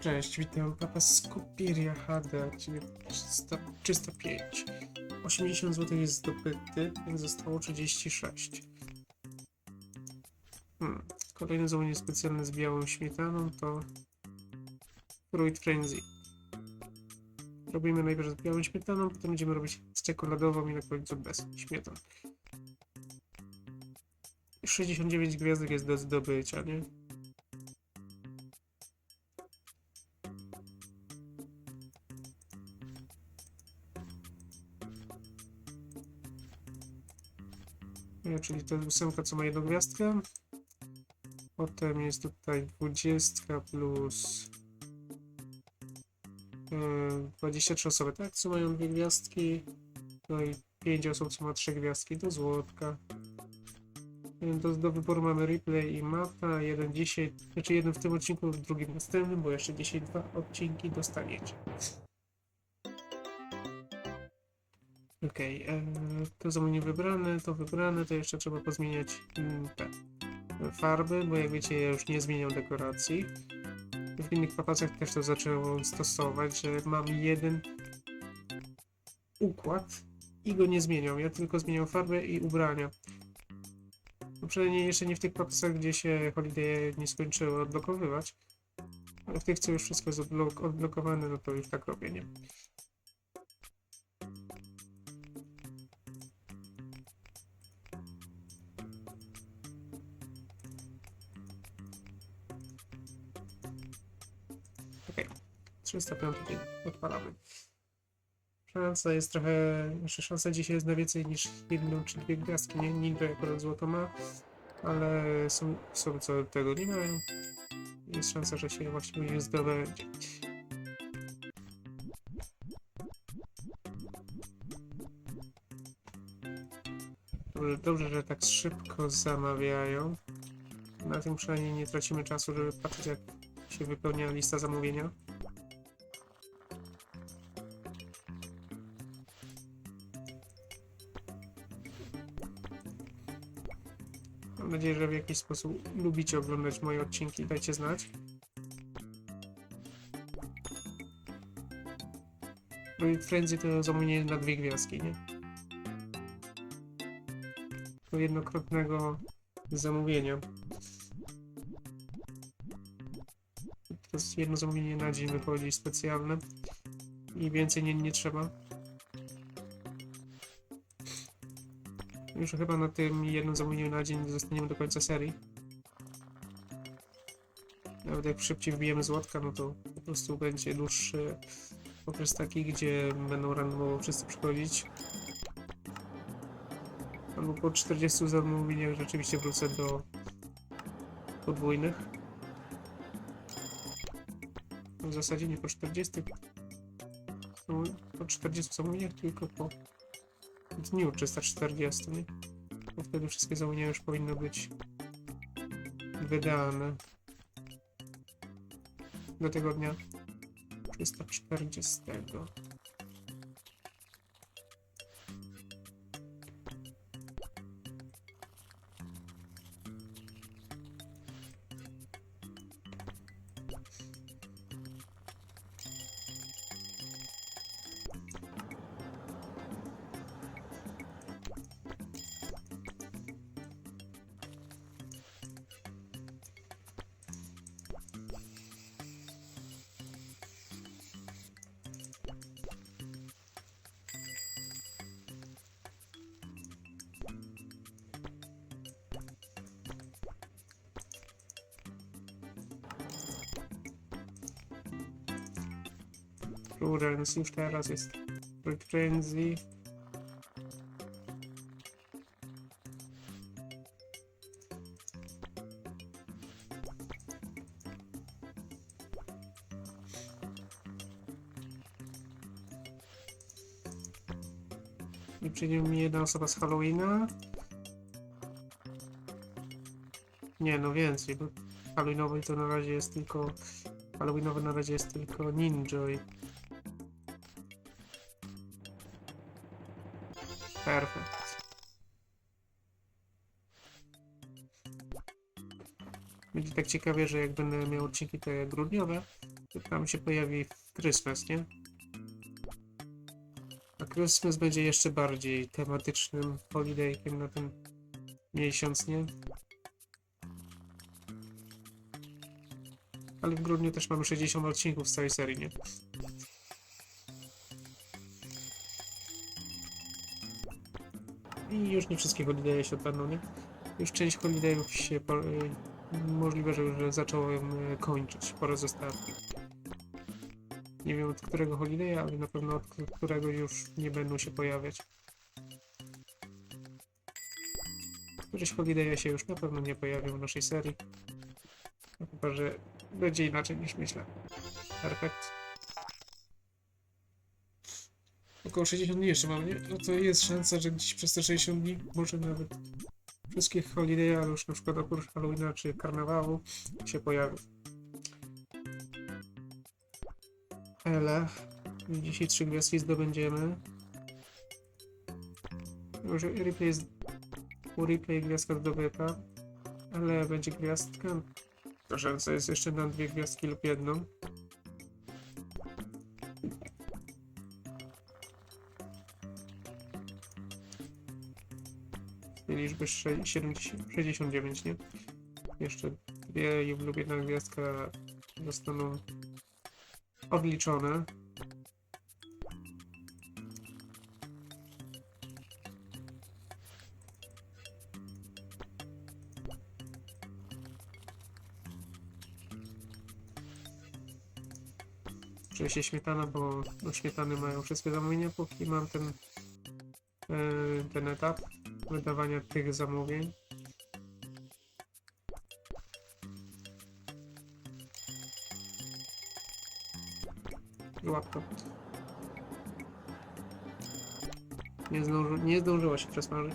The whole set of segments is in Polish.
Cześć, witam Papa Skupiria HD 300, 305. 80 zł jest zdobyty, więc zostało 36. Hmm. Kolejne zamówienie specjalne z białą śmietaną to Fruit Frenzy. Robimy najpierw z białą śmietaną, potem będziemy robić z czekoladową i na końcu bez śmietan. 69 gwiazdek jest do zdobycia, nie? Czyli to jest ósemka, co ma jedną gwiazdkę. Potem jest tutaj 20 plus e, 23 osoby, tak? Co mają dwie gwiazdki. No i 5 osób, co ma trzy gwiazdki do złotka. E, Do, do wyboru mamy replay i mapa. Jeden dzisiaj, znaczy jeden w tym odcinku, w drugim następnym, bo jeszcze dzisiaj dwa odcinki dostaniecie. Okej, okay, to zamówienie wybrane, to wybrane, to jeszcze trzeba pozmieniać mm, te farby, bo jak wiecie, ja już nie zmieniam dekoracji. W innych papacach też to zaczęło stosować, że mam jeden układ i go nie zmieniam. Ja tylko zmieniam farbę i ubrania. No przynajmniej jeszcze nie w tych papacach, gdzie się Holiday nie skończyło odblokowywać. W tych, co już wszystko jest odblok odblokowane, no to już tak robię, nie? 305 dzień, odpalamy. Szansa jest trochę, znaczy szansa dzisiaj jest na więcej niż jedną czy dwie gwiazdki, nie? Ninja akurat złoto ma, ale są osoby, co tego nie mają. Jest szansa, że się właśnie nie zdobędzie. Dobrze, dobrze, że tak szybko zamawiają. Na tym przynajmniej nie tracimy czasu, żeby patrzeć jak się wypełnia lista zamówienia. Mam nadzieję, że w jakiś sposób lubicie oglądać moje odcinki. Dajcie znać. No Frenzy to zamówienie na dwie gwiazdki, nie? Do jednokrotnego zamówienia. To jest jedno zamówienie na dzień wychodzi specjalne i więcej nie, nie trzeba. Już chyba na tym jednym zamówieniu na dzień zostaniemy do końca serii. Nawet jak szybciej wbijemy złotka, no to po prostu będzie dłuższy okres taki, gdzie będą randomowo wszyscy przychodzić. Albo po 40 zamówieniach rzeczywiście wrócę do podwójnych. W zasadzie nie po 40. No, po 40 zamówieniach, tylko po dniu 340. Nie? Bo wtedy wszystkie zamówienia już powinno być wydane do tego dnia 340. Prudence już teraz jest Frenzy. I przyjdzie mi jedna osoba z Halloweena. Nie, no więcej, bo Halloweenowy to na razie jest tylko... Halloweenowy na razie jest tylko Ninjoy. Perfekt. Będzie tak ciekawie, że jak będę miał odcinki te grudniowe, Tam się pojawi Christmas, nie? A Christmas będzie jeszcze bardziej tematycznym holidaykiem na ten miesiąc, nie? Ale w grudniu też mamy 60 odcinków z całej serii, nie? I już nie wszystkie holidaye się odbędą, nie? Już część holidayów się po, y, możliwe, że już zaczęło ją y, kończyć po raz. Nie wiem od którego holidaya, ale na pewno od którego już nie będą się pojawiać. Któreś holidaye się już na pewno nie pojawią w naszej serii. No Chyba, że będzie inaczej niż myślę. Perfekt. Około 60 dni jeszcze mam, nie? No to jest szansa, że gdzieś przez te 60 dni, może nawet wszystkie holiday, ale już na przykład oprócz Halloweena czy karnawału się pojawi. Ele. Dzisiaj trzy gwiazdki zdobędziemy. Może replay jest... U replay gwiazdka zdobyta. Ale będzie gwiazdka. Proszę, co jest jeszcze na dwie gwiazdki lub jedną. Sze- 70 69, nie? Jeszcze dwie lub jedna gwiazdka zostaną odliczone. Oczywiście śmietana, bo śmietany mają wszystkie zamówienia, póki mam ten, e, ten etap wydawania tych zamówień. Łapka. Nie, zdąży, nie zdążyło się przesmażyć.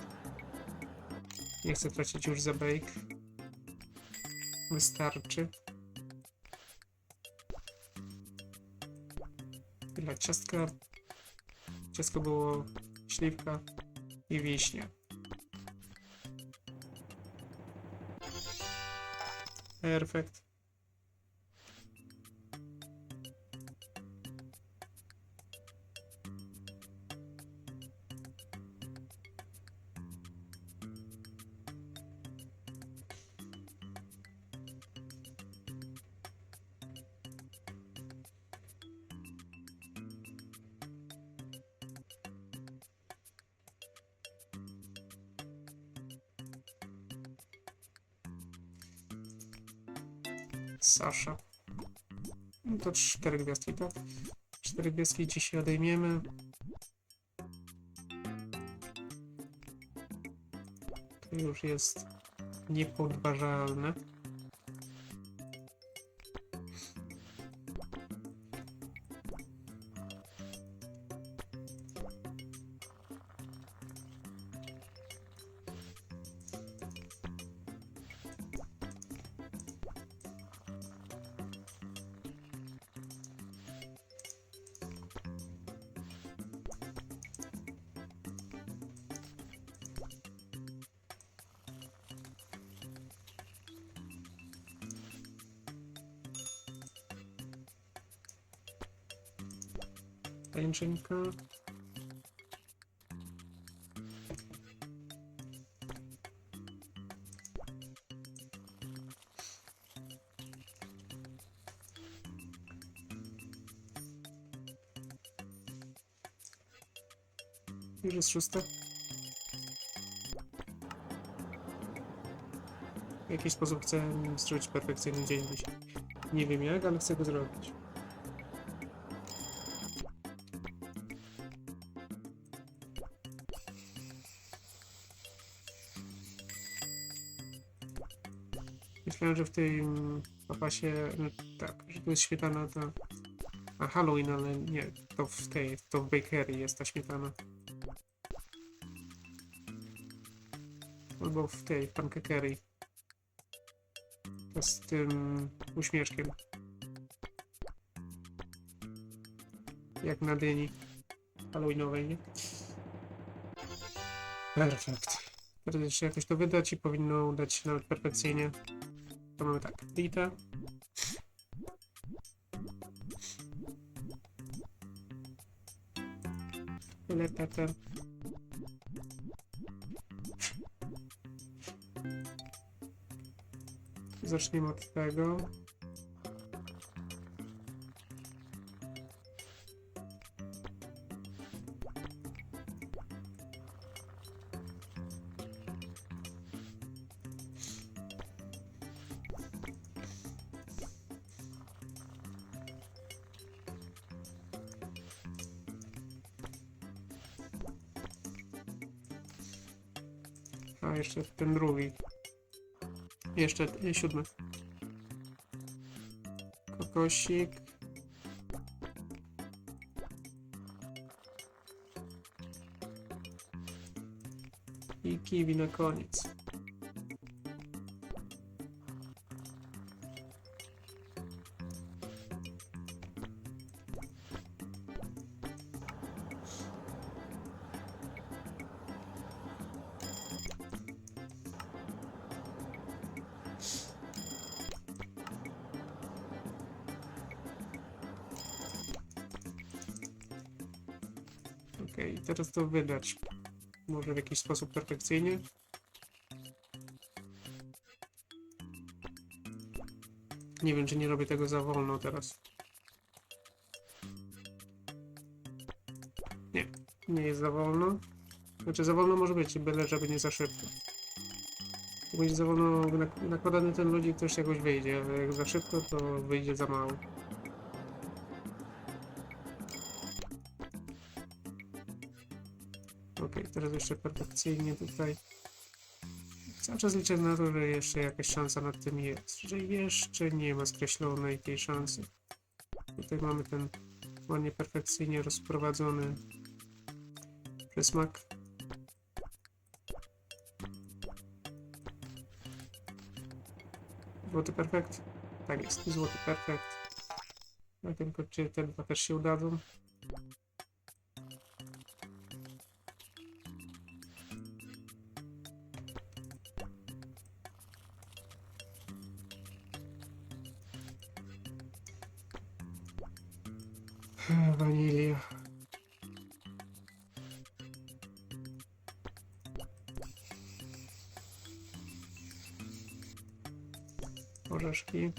Nie chcę tracić już za bake. Wystarczy. Tyle ciastka. Ciastko było śliwka i wiśnia. Perfekt. Sasza. No to cztery gwiazdki, tak? Cztery gwiazdki dzisiaj odejmiemy. To już jest niepodważalne. Tańczynka. Już jest szósta. W jakiś sposób chcę zrobić perfekcyjny dzień dzisiaj. Nie wiem jak, ale chcę go zrobić. Myślałem, że w tym papasie, no tak, że to jest śmietana ta... A Halloween, ale nie, to w tej, to w bakery jest ta śmietana. Albo w tej, w pancakery. To z tym uśmieszkiem. Jak na dyni halloweenowej, nie? Perfekt. Teraz jeszcze jakoś to wydać i powinno udać się nawet perfekcyjnie. To mamy tak, delete. Lepete. Zacznijmy od tego. A jeszcze ten drugi. Jeszcze y, siódmy. Kokosik. I kiwi na koniec. Okej, teraz to wydać. Może w jakiś sposób perfekcyjnie. Nie wiem, czy nie robię tego za wolno teraz. Nie, nie jest za wolno. Znaczy za wolno może być, byle żeby nie za szybko. Będzie za wolno nak- nakładany ten ludzik, to już jakoś wyjdzie, ale jak za szybko, to wyjdzie za mało. Teraz jeszcze perfekcyjnie tutaj. Cały czas liczę na to, że jeszcze jakaś szansa nad tym jest. Że jeszcze nie ma skreślonej tej szansy. Tutaj mamy ten ładnie perfekcyjnie rozprowadzony przysmak. Złoty perfekt? Tak jest, złoty perfekt. No tylko czy te dwa też się udadzą? Wanilia. Orzeszki.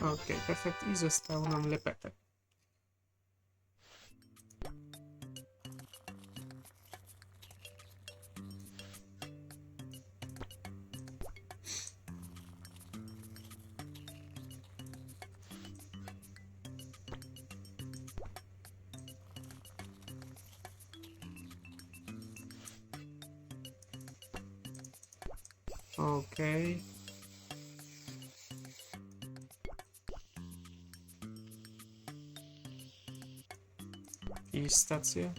Okej, perfekt. I został nam lepetek. Okej. I stację.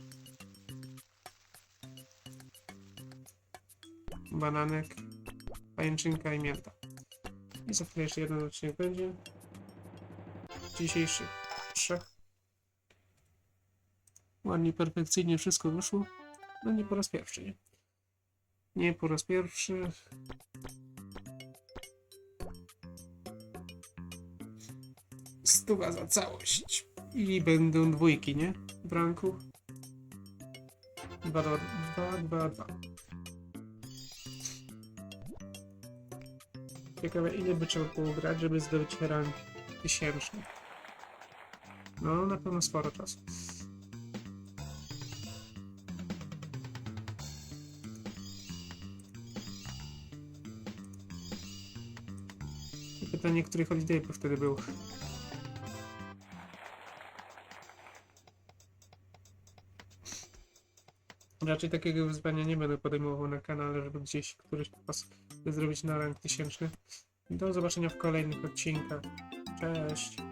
Bananek, pajęczynka i mięta. I za chwilę jeszcze jeden odcinek będzie. Dzisiejszych trzech. Ładnie, perfekcyjnie wszystko wyszło. No nie po raz pierwszy, nie? Nie po raz pierwszy. Stuwa za całość. I będą dwójki, nie? W ranku. 2, 2, 2, 2, 2. Ciekawe ile by trzeba było grać, żeby zdobyć rank tysięczny. No, na pewno sporo czasu. Pytanie, który holiday wtedy był. Raczej takiego wyzwania nie będę podejmował na kanale, żeby gdzieś któryś pas zrobić na rank tysięczny. Do zobaczenia w kolejnych odcinkach. Cześć!